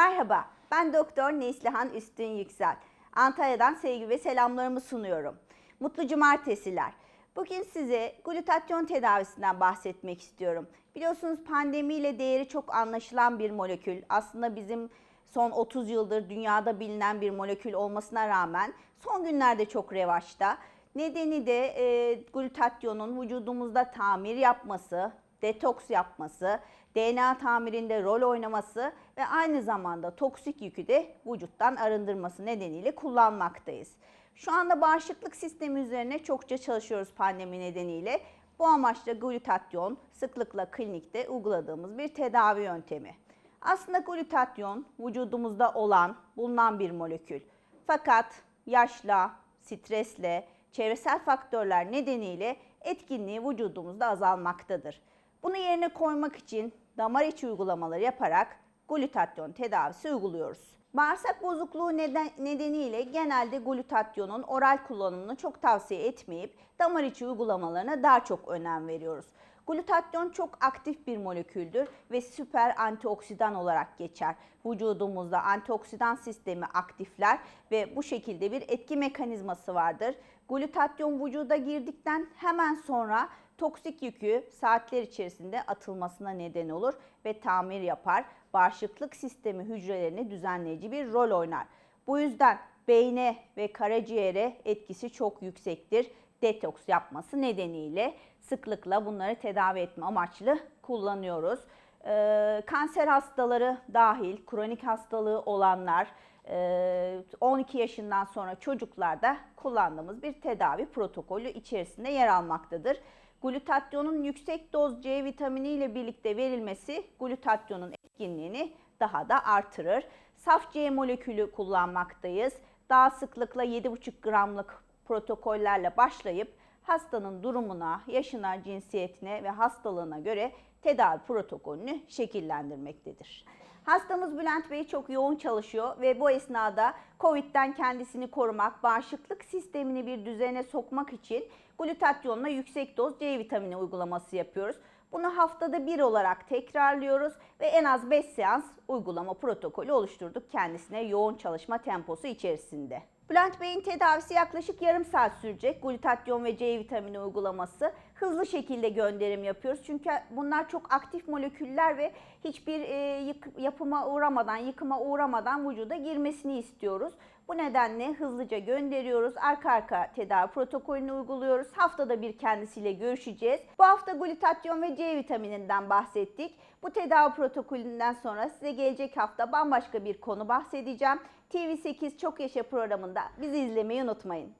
Merhaba, ben Doktor Neslihan Üstün Yüksel. Antalya'dan sevgi ve selamlarımı sunuyorum. Mutlu cumartesiler. Bugün size glutatyon tedavisinden bahsetmek istiyorum. Biliyorsunuz pandemiyle değeri çok anlaşılan bir molekül. Aslında bizim son 30 yıldır dünyada bilinen bir molekül olmasına rağmen son günlerde çok revaçta. Nedeni de e, glutatyonun vücudumuzda tamir yapması, detoks yapması, DNA tamirinde rol oynaması ve aynı zamanda toksik yükü de vücuttan arındırması nedeniyle kullanmaktayız. Şu anda bağışıklık sistemi üzerine çokça çalışıyoruz pandemi nedeniyle. Bu amaçla glutatyon sıklıkla klinikte uyguladığımız bir tedavi yöntemi. Aslında glutatyon vücudumuzda olan, bulunan bir molekül. Fakat yaşla, stresle, çevresel faktörler nedeniyle etkinliği vücudumuzda azalmaktadır. Bunu yerine koymak için damar içi uygulamaları yaparak glutatyon tedavisi uyguluyoruz. Bağırsak bozukluğu neden, nedeniyle genelde glutatyonun oral kullanımını çok tavsiye etmeyip damar içi uygulamalarına daha çok önem veriyoruz. Glutatyon çok aktif bir moleküldür ve süper antioksidan olarak geçer. Vücudumuzda antioksidan sistemi aktifler ve bu şekilde bir etki mekanizması vardır. Glutatyon vücuda girdikten hemen sonra toksik yükü saatler içerisinde atılmasına neden olur ve tamir yapar. Bağışıklık sistemi hücrelerini düzenleyici bir rol oynar. Bu yüzden beyne ve karaciğere etkisi çok yüksektir. Detoks yapması nedeniyle sıklıkla bunları tedavi etme amaçlı kullanıyoruz. Ee, kanser hastaları dahil, kronik hastalığı olanlar, 12 yaşından sonra çocuklarda kullandığımız bir tedavi protokolü içerisinde yer almaktadır. Glutatyonun yüksek doz C vitamini ile birlikte verilmesi glutatyonun etkinliğini daha da artırır. Saf C molekülü kullanmaktayız. Daha sıklıkla 7,5 gramlık protokollerle başlayıp hastanın durumuna, yaşına, cinsiyetine ve hastalığına göre tedavi protokolünü şekillendirmektedir. Hastamız Bülent Bey çok yoğun çalışıyor ve bu esnada Covid'den kendisini korumak, bağışıklık sistemini bir düzene sokmak için glutatyonla yüksek doz C vitamini uygulaması yapıyoruz. Bunu haftada bir olarak tekrarlıyoruz ve en az 5 seans uygulama protokolü oluşturduk kendisine yoğun çalışma temposu içerisinde. Bülent Bey'in tedavisi yaklaşık yarım saat sürecek. Glutatyon ve C vitamini uygulaması. Hızlı şekilde gönderim yapıyoruz. Çünkü bunlar çok aktif moleküller ve hiçbir e, yık, yapıma uğramadan, yıkıma uğramadan vücuda girmesini istiyoruz. Bu nedenle hızlıca gönderiyoruz. Arka arka tedavi protokolünü uyguluyoruz. Haftada bir kendisiyle görüşeceğiz. Bu hafta glutatyon ve C vitamininden bahsettik. Bu tedavi protokolünden sonra size gelecek hafta bambaşka bir konu bahsedeceğim. TV8 Çok Yaşa programında bizi izlemeyi unutmayın.